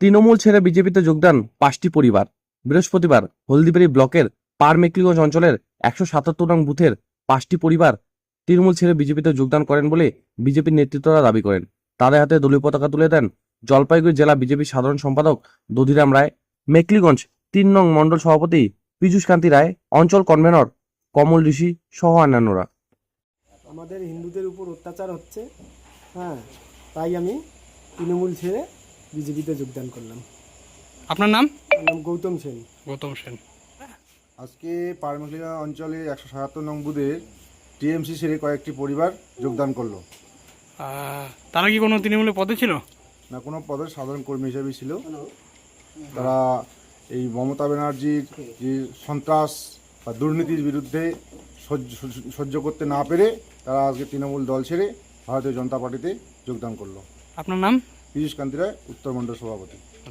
তৃণমূল ছেড়ে বিজেপিতে যোগদান পাঁচটি পরিবার। বৃহস্পতিবার হলদিবাড়ি ব্লকের পারমেকলিগঞ্জ অঞ্চলের একশো সাতাত্তর নং বুথের পাঁচটি পরিবার তৃণমূল ছেড়ে বিজেপিতে যোগদান করেন বলে বিজেপির নেতৃত্বরা দাবি করেন। তাদের হাতে দলীয় পতাকা তুলে দেন জলপাইগুড়ি জেলা বিজেপির সাধারণ সম্পাদক দধিরাম রায়। মেকলিগঞ্জ তিন নং মণ্ডল সভাপতি পীযূষ কান্তি রায়। অঞ্চল কনভেনর কমল ঋষি সহ অন্যান্যরা। আমাদের হিন্দুদের উপর অত্যাচার হচ্ছে হ্যাঁ তাই আমি তৃণমূল ছেড়ে বিজেপিতে যোগদান করলাম। আপনার নাম? নাম গৌতম সেন। গৌতম সেন। আজকে পারমিলিয়া অঞ্চলে একশো সাতাত্তর নং বুধে টিএমসি সেরে কয়েকটি পরিবার যোগদান করল। তারা কি কোনো তৃণমূলের পদে ছিল? না কোনো পদের সাধারণ কর্মী হিসেবে ছিল। তারা এই মমতা ব্যানার্জির যে সন্ত্রাস বা দুর্নীতির বিরুদ্ধে সহ্য সহ্য করতে না পেরে তারা আজকে তৃণমূল দল ছেড়ে ভারতীয় জনতা পার্টিতে যোগদান করল। আপনার নাম? পীযুষ কান্তি রায় উত্তরমণ্ডল সভাপতি।